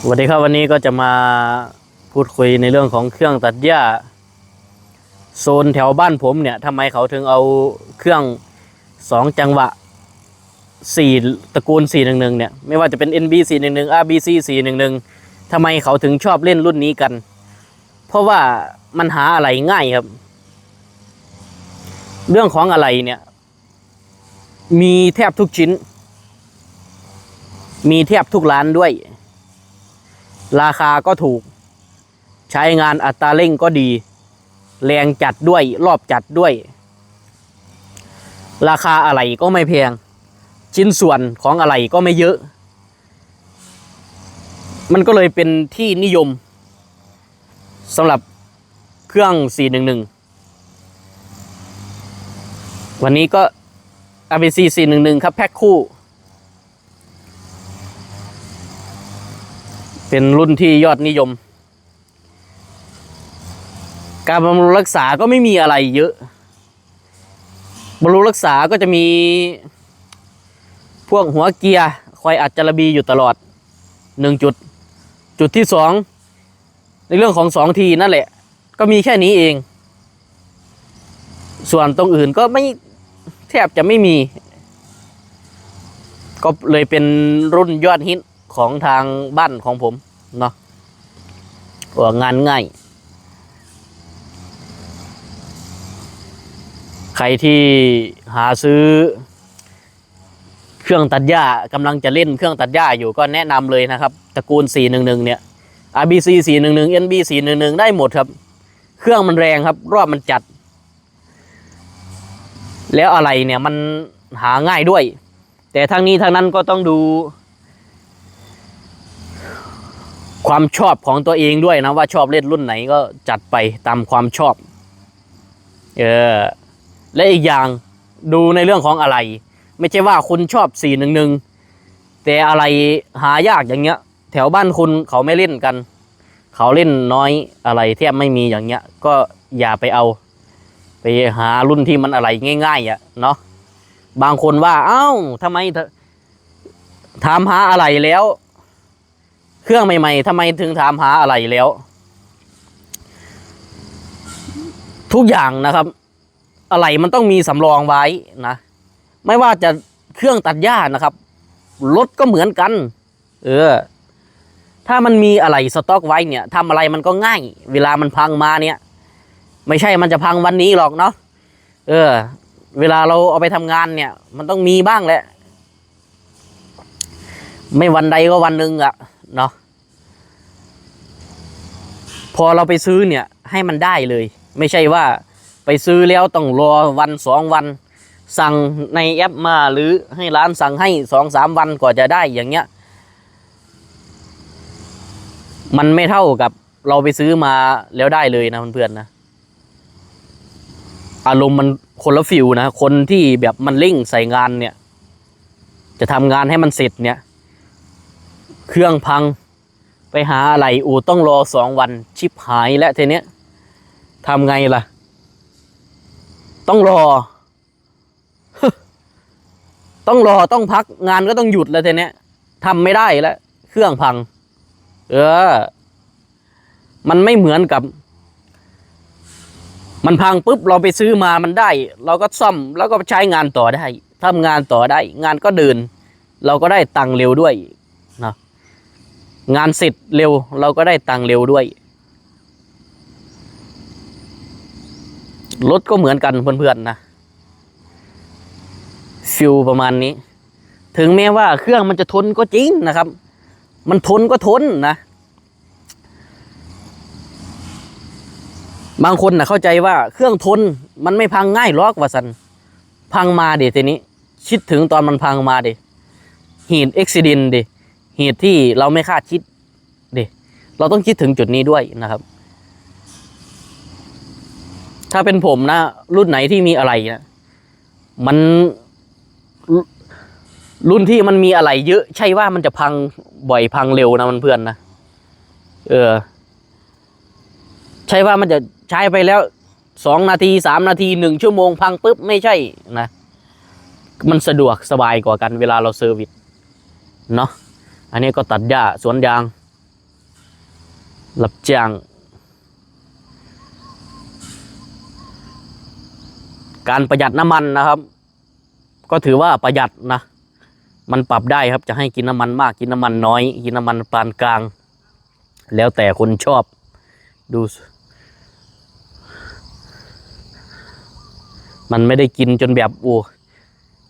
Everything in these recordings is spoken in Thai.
สวัสดีครับวันนี้ก็จะมาพูดคุยในเรื่องของเครื่องตัดหญ้า โซนแถวบ้านผมเนี่ยทำไมเขาถึงเอาเครื่องสองจังหวะสี่ตระกูล411เนี่ยไม่ว่าจะเป็น NB 411 RBC 411ทำไมเขาถึงชอบเล่นรุ่นนี้กัน เพราะว่ามันหาอะไรง่ายครับ เรื่องของอะไรเนี่ย มีแทบทุกชิ้น มีแทบทุกร้านด้วย ราคาก็ถูก ใช้งานอัตราเร่งก็ดี แรงจัดด้วยรอบจัดด้วย ราคาอะไรก็ไม่แพง ชิ้นส่วนของอะไรก็ไม่เยอะ มันก็เลยเป็นที่นิยมสำหรับเครื่อง 411 วันนี้ก็ RBC 411 ครับ แพ็คคู่ เป็นรุ่นที่ยอดนิยม การบำรุงรักษาก็ไม่มีอะไรเยอะบำรุงรักษาก็จะมี พวกหัวเกียร์คอยอัดจระบีอยู่ตลอดหนึ่งจุด จุดที่สองในเรื่องของสองทีนั่นแหละ ก็มีแค่นี้เอง ส่วนตรงอื่นก็ไม่แทบจะไม่มี ก็เลยเป็นรุ่นยอดฮิต ของทางบ้านของผมเนาะว่างานง่าย ใครที่หาซื้อ เครื่องตัดหญ้ากำลังจะเล่นเครื่องตัดหญ้าอยู่ก็แนะนำเลยนะครับ ตระกูล 411 เนี่ย RBC 411 NB 411 ได้หมดครับ เครื่องมันแรงครับ รอบมันจัด แล้วอะไรเนี่ยมันหาง่ายด้วย แต่ทั้งนี้ทั้งนั้นก็ต้องดู ความชอบของตัวเองด้วยนะว่าชอบเล่นรุ่นไหนก็จัดไปตามความชอบ เออ และอีกอย่างดูในเรื่องของอะไร ไม่ใช่ว่าคุณชอบ411แต่อะไรหายากอย่างเงี้ย แถวบ้านคุณเขาไม่เล่นกัน เขาเล่นน้อยอะไรแทบไม่มีอย่างเงี้ย ก็อย่าไปเอา ไปหารุ่นที่มันอะไรง่ายๆอะเนาะบางคนว่า เอ้าทำไมเธอถามหาอะไรแล้ว เครื่องใหม่ๆทำไมถึงถามหาอะไรแล้ว ทุกอย่างนะครับ อะไรมันต้องมีสำรองไว้นะ ไม่ว่าจะเครื่องตัดหญ้านะครับรถก็เหมือนกัน เออ ถ้ามันมีอะไรสต็อกไว้เนี่ยทำอะไรมันก็ง่าย เวลามันพังมาเนี่ย ไม่ใช่มันจะพังวันนี้หรอกเนาะเออ เวลาเราเอาไปทำงานเนี่ย มันต้องมีบ้างแหละ ไม่วันใดก็วันหนึ่งอะ เนาะพอเราไปซื้อเนี่ยให้มันได้เลย ไม่ใช่ว่าไปซื้อแล้วต้องรอวันสองวัน สั่งในแอปมาหรือให้ร้านสั่งให้สองสามวันกว่าจะได้อย่างเงี้ย มันไม่เท่ากับเราไปซื้อมาแล้วได้เลยนะเพื่อนๆนะอารมณ์มันคนละฟิวนะ คนที่แบบมันเร่งใส่งานเนี่ย จะทำงานให้มันเสร็จเนี่ย เครื่องพัง ไปหาอะไรอูต้องรอสองวันชิบหายแล้วทีเนี้ยทำไงล่ะ ต้องรอ ต้องรอต้องพักงานก็ต้องหยุดแล้วทีเนี้ยทำไม่ได้แล้วเครื่องพัง เออ มันไม่เหมือนกับ มันพังปุ๊บเราไปซื้อมามันได้ เราก็ซ่อมแล้วก็ใช้งานต่อได้ทำงานต่อได้ งานก็เดิน เราก็ได้ตังค์เร็วด้วย งานเสร็จเร็วเราก็ได้ตังเร็วด้วย รถก็เหมือนกันเพื่อนๆนะฟิลประมาณนี้ ถึงแม้ว่าเครื่องมันจะทนก็จริงนะครับ มันทนก็ทนนะ บางคนนะเข้าใจว่าเครื่องทนมันไม่พังง่ายหรอกว่าสันพังมาเดี๋ยวทีนี้ คิดถึงตอนมันพังมาเดี๋เหตุอุบิเหตุดิ เหตุที่เราไม่คาดคิดเดิเราต้องคิดถึงจุดนี้ด้วยนะครับ ถ้าเป็นผมนะ รุ่นไหนที่มีอะไรนะมันรุรุ่นที่มันมีอะไรเยอะ ใช่ว่ามันจะพังบ่อยพังเร็วนะมันเพื่อนนะเออ ใช่ว่ามันจะใช้ไปแล้วสองนาทีสามนาทีหนึ่งชั่วโมงพังปุ๊บไม่ใช่นะ มันสะดวกสบายกว่ากันเวลาเราเซอร์วิสเนาะ อันนี้ก็ตัดหญ้าสวนยางรับจ้างการประหยัดน้ำมันนะครับ ก็ถือว่าประหยัดนะ มันปรับได้ครับจะให้กินน้ำมันมากกินน้ำมันน้อย กินน้ำมันปานกลาง แล้วแต่คนชอบดู มันไม่ได้กินจนแบบโอ้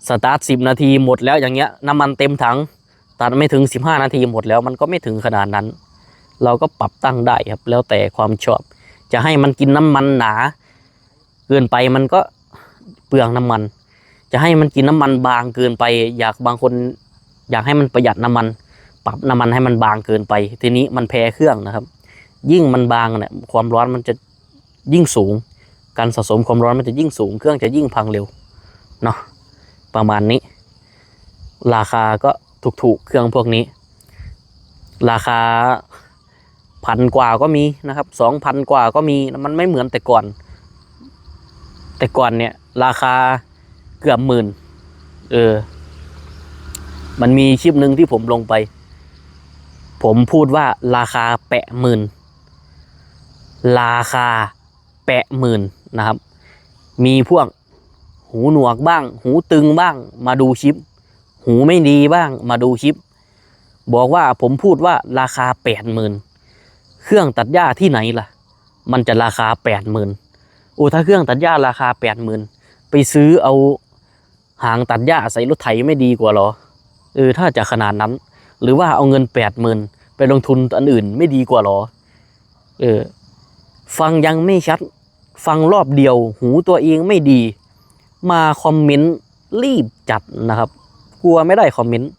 สตาร์ทสิบนาทีหมดแล้วอย่างเงี้ยน้ำมันเต็มถัง ตัดไม่ถึงสิบห้านาทีหมดแล้วมันก็ไม่ถึงขนาดนั้น เราก็ปรับตั้งได้ครับ แล้วแต่ความชอบ จะให้มันกินน้ำมันหนาเกินไปมันก็เปลืองน้ำมัน จะให้มันกินน้ำมันบางเกินไป อยากบางคน อยากให้มันประหยัดน้ำมัน ปรับน้ำมันให้มันบางเกินไป ทีนี้มันแพ้เครื่องนะครับ ยิ่งมันบางเนี่ยความร้อนมันจะยิ่งสูง การสะสมความร้อนมันจะยิ่งสูง เครื่องจะยิ่งพังเร็วเนาะประมาณนี้ ราคาก็ ถูกๆ เครื่องพวกนี้ ราคาพันกว่าก็มีนะครับสองพันกว่าก็มีมันไม่เหมือนแต่ก่อน แต่ก่อนเนี่ย ราคาเกือบหมื่น เออ มันมีคลิปหนึ่งที่ผมลงไป ผมพูดว่าราคาแปะหมื่น ราคาแปะหมื่นนะครับ มีพวกหูหนวกบ้าง หูตึงบ้างมาดูคลิป หูไม่ดีบ้างมาดูคลิป บอกว่าผมพูดว่าราคาแปดหมื่นเครื่องตัดหญ้าที่ไหนล่ะ มันจะราคาแปดหมื่นโอ้ถ้าเครื่องตัดหญ้าราคาแปดหมื่นไปซื้อเอาหางตัดหญ้าใส่รถไถไม่ดีกว่าหรอเออถ้าจะขนาดนั้น หรือว่าเอาเงินแปดหมื่นไปลงทุนอันอื่นไม่ดีกว่าหรอเออฟังยังไม่ชัด ฟังรอบเดียว หูตัวเองไม่ดี มาคอมเมนต์รีบจัดนะครับ กลัวไม่ได้คอมเมนต์